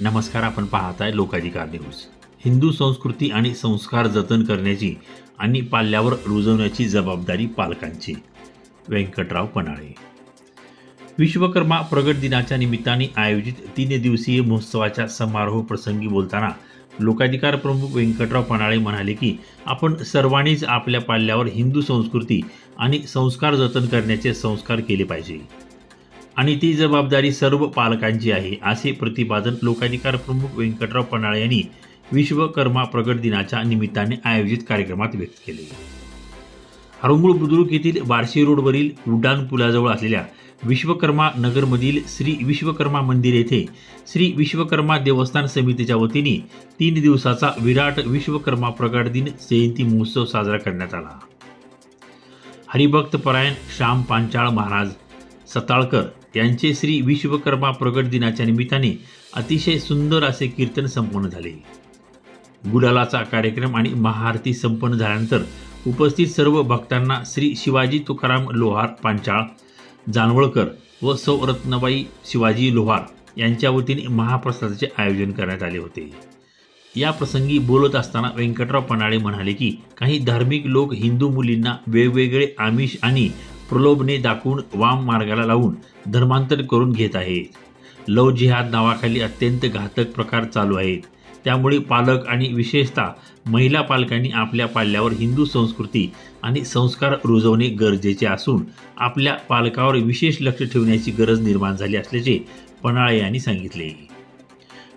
नमस्कार आपण पाहताय लोकाधिकार न्यूज. हिंदू संस्कृती आणि संस्कार जतन करण्याची आणि पाल्यावर रुजवण्याची जबाबदारी पालकांची. व्यंकटराव पनाळे. विश्वकर्मा प्रगट दिनाच्या निमित्ताने आयोजित तीन दिवसीय महोत्सवाच्या समारोह प्रसंगी बोलताना लोकाधिकार प्रमुख व्यंकटराव पनाळे म्हणाले की आपण सर्वांनीच आपल्या पाल्यावर हिंदू संस्कृती आणि संस्कार जतन करण्याचे संस्कार केले पाहिजे. आणि ती जबाबदारी सर्व पालकांची आहे असे प्रतिपादन लोकाधिकार प्रमुख व्यंकटराव पन्हाळे यांनी विश्वकर्मा प्रगट दिनाच्या निमित्ताने आयोजित कार्यक्रमात व्यक्त केले. हरंगुळ बुद्रुक येथील बार्शी रोडवरील उड्डाण पुलाजवळ असलेल्या विश्वकर्मा नगरमधील श्री विश्वकर्मा मंदिर येथे श्री विश्वकर्मा देवस्थान समितीच्या वतीने तीन दिवसाचा विराट विश्वकर्मा प्रगट दिन जयंती महोत्सव साजरा करण्यात आला. हरिभक्त परायण श्याम पांचाळ महाराज सताळकर यांचे श्री विश्वकर्मा प्रगट दिनाच्या निमित्ताने अतिशय सुंदर असे कीर्तन संपन्न झाले. गुलालाचा कार्यक्रम आणि महाआरती संपन्न झाल्यानंतर उपस्थित सर्व भक्तांना श्री शिवाजी तुकाराम लोहार पांचाळ जानवळकर व सौ रत्नबाई शिवाजी लोहार यांच्या वतीने महाप्रसादाचे आयोजन करण्यात आले होते. या प्रसंगी बोलत असताना व्यंकटराव पनाळे म्हणाले की काही धार्मिक लोक हिंदू मुलींना वेगवेगळे आमिष आणि प्रलोभने दाखवून वाम मार्गाला लावून धर्मांतर करून घेत आहेत लव जिहाद नावाखाली अत्यंत घातक प्रकार चालू आहेत. त्यामुळे पालक आणि विशेषतः महिला पालकांनी आपल्या पाल्यावर हिंदू संस्कृती आणि संस्कार रुजवणे गरजेचे असून आपल्या पालकावर विशेष लक्ष ठेवण्याची गरज निर्माण झाली असल्याचे पन्हाळे यांनी सांगितले.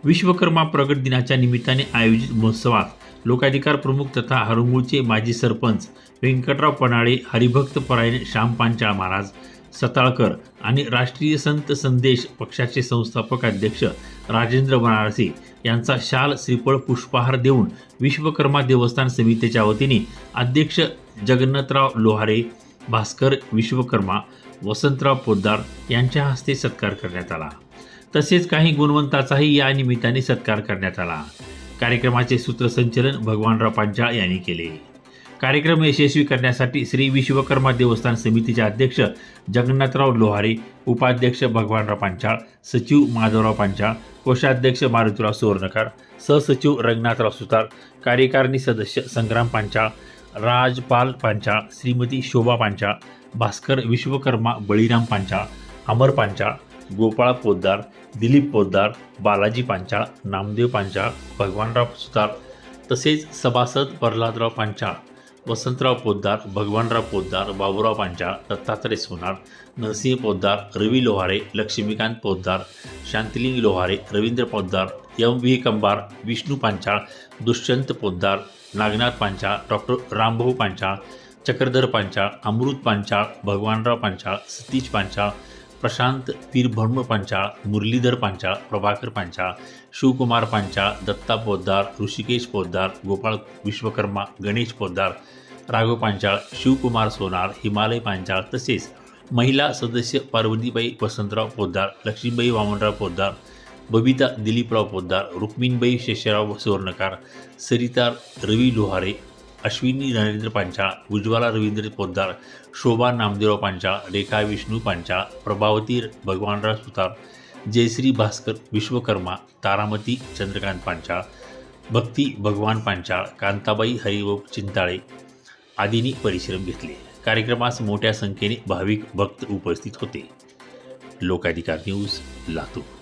विश्वकर्मा प्रगट दिनाच्या निमित्ताने आयोजित महोत्सवात लोकाधिकार प्रमुख तथा हरंगूळचे माजी सरपंच व्यंकटराव पनाळे हरिभक्त परायण श्याम पांचाळ महाराज सताळकर आणि राष्ट्रीय संत संदेश पक्षाचे संस्थापक अध्यक्ष राजेंद्र बनारसी यांचा शाल श्रीफळ पुष्पहार देऊन विश्वकर्मा देवस्थान समितीच्या वतीने अध्यक्ष जगन्नाथराव लोहारे भास्कर विश्वकर्मा वसंतराव पोद्दार यांच्या हस्ते सत्कार करण्यात आला. तसेच काही गुणवंताचाही या निमित्ताने सत्कार करण्यात आला. कार्यक्रमाचे सूत्रसंचलन भगवानराव पांचाळ यांनी केले. कार्यक्रम यशस्वी करण्यासाठी श्री विश्वकर्मा देवस्थान समितीचे अध्यक्ष जगन्नाथराव लोहारे उपाध्यक्ष भगवानराव पांचाळ सचिव माधवराव पांचाळ कोषाध्यक्ष मारुतीराव सुवर्णकर सहसचिव रंगनाथराव सुतार कार्यकारिणी सदस्य संग्राम पांचाळ राजपाल पांचाळ श्रीमती शोभा पांचाळ भास्कर विश्वकर्मा बळीराम पांचाळ अमर पांचाळ गोपाळ पोद्दार दिलीप पोद्दार बालाजी पांचाळ नामदेव पांचाळ भगवानराव सुतार तसेच सभासद Pralhadrao Panchal Vasantrao Poddar Bhagwanrao Poddar Baburao Panchal Dattatray Sonar Narsinh Poddar Ravi Lohare Laxmikant Poddar Shantiling Lohare Ravindra Poddar M V Kambar Vishnu Panchal Dushyant Poddar Nagnath Panchal doctor Rambhau Panchal Chakradhar Panchal Amrut Panchal Bhagwanrao Panchal Satish Panchal Prashant Virbhram Panchal Murlidhar Panchal Prabhakar Panchal Shivkumar Panchal Datta Poddar Hrishikesh Poddar Gopal Vishwakarma Ganesh Poddar Raghav Panchal Shivkumar Sonar Himalay Panchal तसेच महिला सदस्य पार्वतीबाई वसंतराव पोद्दार लक्ष्मीबाई वामनराव पोद्दार बबिता दिलीपराव पोद्दार रुक्मिणबाई शेषराव सुवर्णकार सरिता रवी लोहारे अश्विनी नरेंद्र पांचाळ उज्ज्वला रवींद्र पोद्दार शोभा नामदेव पांचाळ रेखा विष्णू पांचाळ प्रभावती भगवानराव सुतार जयश्री भास्कर विश्वकर्मा तारामती चंद्रकांत पांचाळ भक्ती भगवान पांचाळ कांताबाई हरिभाऊ चिंताळे आदींनी परिश्रम घेतले. कार्यक्रमास मोठ्या संख्येने भाविक भक्त उपस्थित होते. लोकाधिकार न्यूज लातूर.